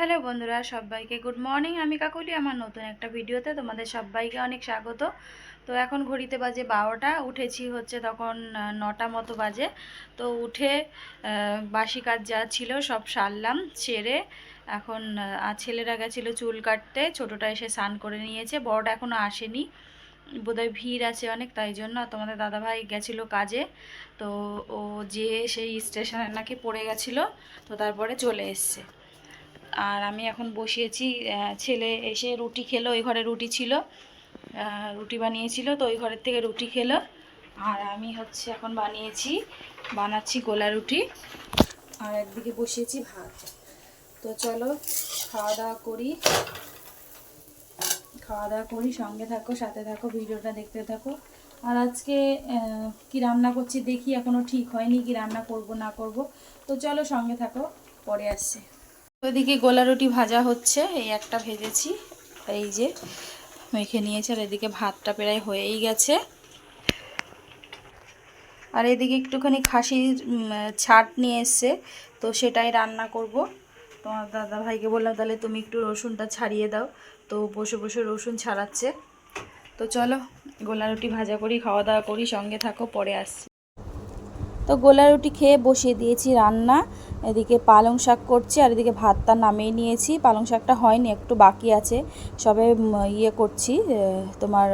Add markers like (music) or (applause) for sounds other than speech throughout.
Hello বন্ধুরা, সবাইকে good morning. আমি কাকলি, আমার নতুন একটা ভিডিওতে তোমাদের সবাইকে অনেক স্বাগত। তো এখন ঘড়িতে বাজে বারোটা, উঠেছি হচ্ছে তখন নটা মতো বাজে। তো উঠে বাসি কাজ যা ছিল সব সারলাম, সেরে এখন ছেলেরা গেছিল চুল কাটতে, ছোটোটা এসে স্নান করে নিয়েছে, বড়টা এখনও আসেনি। বোধহয় ভিড় আছে অনেক, তাই জন্য তোমাদের দাদাভাই গেছিল কাজে। তো ও যে সেই স্টেশনে নাকি পড়ে গেছিল, তো তারপরে চলে এসছে। আর আমি এখন বসিয়েছি ছেলে এসে রুটি খেলো, ওই ঘরে রুটি ছিল রুটি বানিয়েছিল, তো ওই ঘরের থেকে রুটি খেলো। আর আমি হচ্ছে এখন বানিয়েছি, বানাচ্ছি গোলা রুটি। আর একদিকে বসিয়েছি ভাত। তো চলো, খাওয়া দাওয়া করি। খাওয়া দাওয়া করি, সঙ্গে থাকো, সাথে থাকো, ভিডিওটা দেখতে থাকো। আর আজকে কি রান্না করছি দেখি, এখনও ঠিক হয়নি, কি রান্না করব, না করব। তো চলো, সঙ্গে থাকো, পরে আসছে। ওইদিকে গোলা রুটি ভাজা হচ্ছে, এই একটা ভেজেছি। এই যে মেখে নিয়েছে, আর এদিকে ভাতটা প্রায় হয়েই গেছে। আর এদিকে একটুখানি খাসির ছাট নিয়ে এসছে, তো সেটাই রান্না করব। তোমার দাদা ভাইকে বললাম, তাহলে তুমি একটু রসুনটা ছাড়িয়ে দাও। তো বসে বসে রসুন ছাড়াচ্ছে। তো চলো, গোলা রুটি ভাজা করি, খাওয়া দাওয়া করি, সঙ্গে থাকো, পরে আসছি। তো গোলা রুটি খেয়ে বসিয়ে দিয়েছি রান্না। এদিকে পালং শাক করছি আর এদিকে ভাতটা নামিয়ে নিয়েছি। পালং শাকটা হয়নি, একটু বাকি আছে। সবে ইয়ে করছি তোমার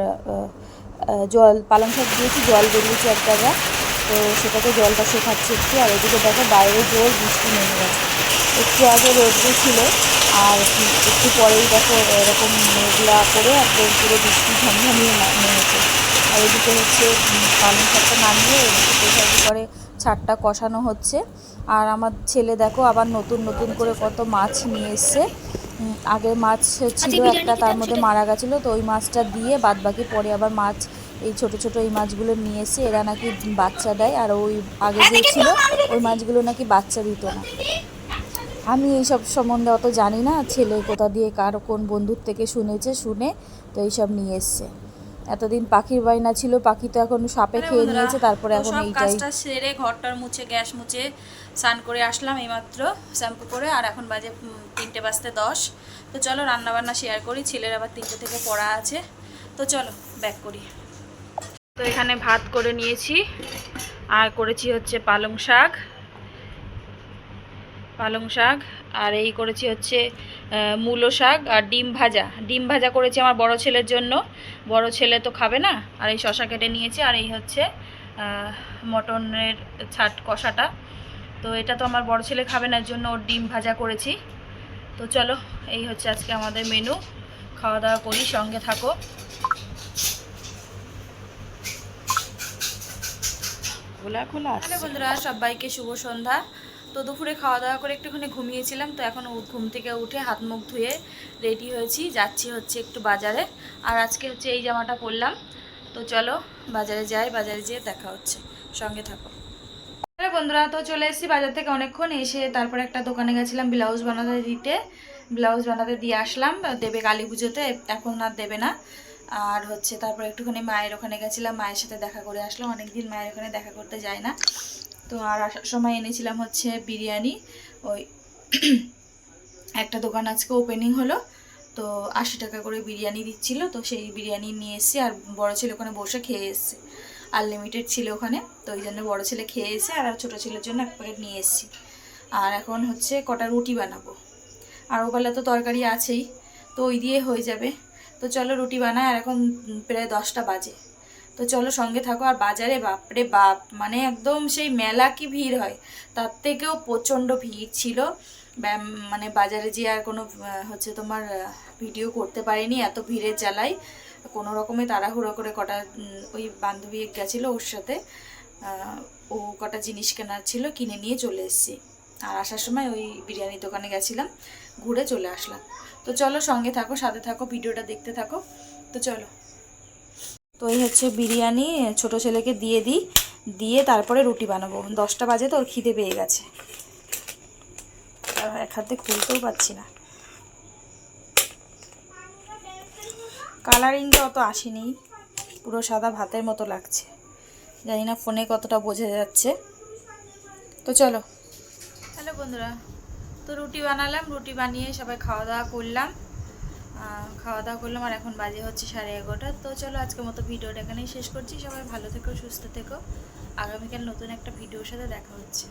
জল, পালং শাক দিয়েছি, জল বেরিয়েছি এক জায়গা তো সেটাকে জলটা শেখাচ্ছি একটু। আর এদিকে দেখো বাইরে জোর বৃষ্টি নেমে গেছে। একটু আগে রোদ্র ছিল আর একটু পরেই দেখো এরকম মেঘলা করে একদম পুরো বৃষ্টি ঝমঝমিয়ে নেমেছে। আর এদিকে হচ্ছে পালং শাকটা নামিয়ে এদিকে কুকারে ছাড়টা কষানো হচ্ছে। আর আমার ছেলে দেখো আবার নতুন নতুন করে কত মাছ নিয়ে এসছে। আগে মাছ ছিল একটা তার মধ্যে মারা গেছিল তো ওই মাছটা দিয়ে বাদ বাকি পরে আবার মাছ এই ছোট ছোট এই মাছগুলো নিয়ে এসে এরা নাকি বাচ্চা দেয় আর ওই আগে যে ছিল ওই মাছগুলো নাকি বাচ্চা দিত না। আমি এইসব সম্বন্ধে অত জানি না ছেলে কোথা দিয়ে কার কোন বন্ধুর থেকে শুনেছে শুনে তো এইসব নিয়ে এসছে। এতদিন পাখির বাইনা ছিল পাখি তো এখন সাপে খেয়ে নিয়েছে তারপরে এখন এইটাই। কাজটা সেরে ঘরটার মুছে গ্যাস মুছে স্নান করে আসলাম এইমাত্র শ্যাম্পু করে আর এখন বাজে তিনটে বাজতে দশ। তো চলো রান্না বান্না শেয়ার করি ছেলের আবার তিনটে থেকে পড়া আছে। তো চলো ব্যাক করি। তো এখানে ভাত করে নিয়েছি আর করেছি হচ্ছে পালং শাক। পালং শাক আর এই করেছি হচ্ছে মূলো শাক আর ডিম ভাজা। ডিম ভাজা করেছি আমার বড় ছেলের জন্য। বড় ছেলে তো খাবে না। আর এই শশা কেটে নিয়েছি। আর এই হচ্ছে মটনের ছাট কষাটা। তো এটা তো আমার বড় ছেলে খাবে না এর জন্য ওর ডিম ভাজা করেছি। তো চলো এই হচ্ছে আজকে আমাদের মেনু। খাওয়া দাওয়া করি সঙ্গে থাকো। খোলা খোলা হ্যালো বন্ধুরা সবাইকে শুভ সন্ধ্যা। তো দুপুরে খাওয়া দাওয়া করে একটুখানি ঘুমিয়েছিলাম, তো এখন ঘুম থেকে উঠে হাত মুখ ধুয়ে রেডি হয়েছি। যাচ্ছি হচ্ছে একটু বাজারে। আর আজকে হচ্ছে এই জামাটা পরলাম। তো চলো বাজারে যাই, বাজারে যেয়ে দেখা হচ্ছে। সঙ্গে থাকো। বন্ধুরা, তো চলে এসেছি বাজার থেকে অনেকক্ষণ। এসে তারপরে একটা দোকানে গেছিলাম ব্লাউজ বানাতে দিতে। ব্লাউজ বানাতে দিয়ে আসলাম। দেবে কালী পুজোতে, এখন আর দেবে না। আর হচ্ছে তারপরে একটুখানি মায়ের ওখানে গেছিলাম, মায়ের সাথে দেখা করে আসলাম। অনেকদিন মায়ের ওখানে দেখা করতে যায় না। তো আর আসার সময় এনেছিলাম হচ্ছে বিরিয়ানি, ওই (clears throat) একটা দোকান আজকে ওপেনিং হলো, তো আশি টাকা করে বিরিয়ানি দিচ্ছিল, তো সেই বিরিয়ানি নিয়ে এসেছি আর বড় ছেলে ওখানে বসে খেয়ে এসছে। আনলিমিটেড ছিল ওখানে, তো ওই জন্য বড়ো ছেলে খেয়ে এসে আর ছোটো ছেলের জন্য এক প্যাকেট নিয়ে এসেছি। আর এখন হচ্ছে কটা রুটি বানাবো। আর ওবেলা তো তরকারি আছেই, তো ওই দিয়ে হয়ে যাবে। তো চলো রুটি বানায় আর এখন প্রায় দশটা বাজে। তো চলো সঙ্গে থাকো। আর বাজারে বাপরে বাপ মানে একদম সেই মেলা কি ভিড় হয়? তার থেকেও প্রচণ্ড ভিড় ছিল। মানে বাজারে যে আর কোনো হচ্ছে তোমার ভিডিও করতে পারিনি, এত ভিড়ের জ্বালাই কোনো রকমে তাড়াহুড়ো করে কটা ওই বান্ধবী গেছিল ওর সাথে। ও কটা জিনিস কেনার ছিল, কিনে নিয়ে চলে এসেছি। আর আসার সময় ওই বিরিয়ানি দোকানে গেছিলাম, ঘুরে চলে আসলাম। তো চলো সঙ্গে থাকো, সাথে থাকো, ভিডিওটা দেখতে থাকো। তো চলো। তো এই হচ্ছে বিরিয়ানি, ছোট ছেলেকে দিয়ে দিই। দিয়ে তারপরে রুটি বানাবো। দশটা বাজে তো, ওর খিদে পেয়ে গেছে। আর এক হাতে খুলতেও পাচ্ছি না। কালারিংটা অত আসেনি। পুরো সাদা ভাতের মতো লাগছে। জানি না ফোনে কতটা বোঝা যাচ্ছে। তো চলো। হ্যালো বন্ধুরা, তো রুটি বানালাম, রুটি বানিয়ে সবাই খাওয়া দাওয়া করলাম। খাওয়া দাওয়া করলাম আর এখন বাজে হচ্ছে সাড়ে এগারোটা। তো চলো আজকে মতো ভিডিওটা এখানেই শেষ করছি। সবাই ভালো থেকো, সুস্থ থেকো। আগামীকাল নতুন একটা ভিডিওর সাথে দেখা হচ্ছে।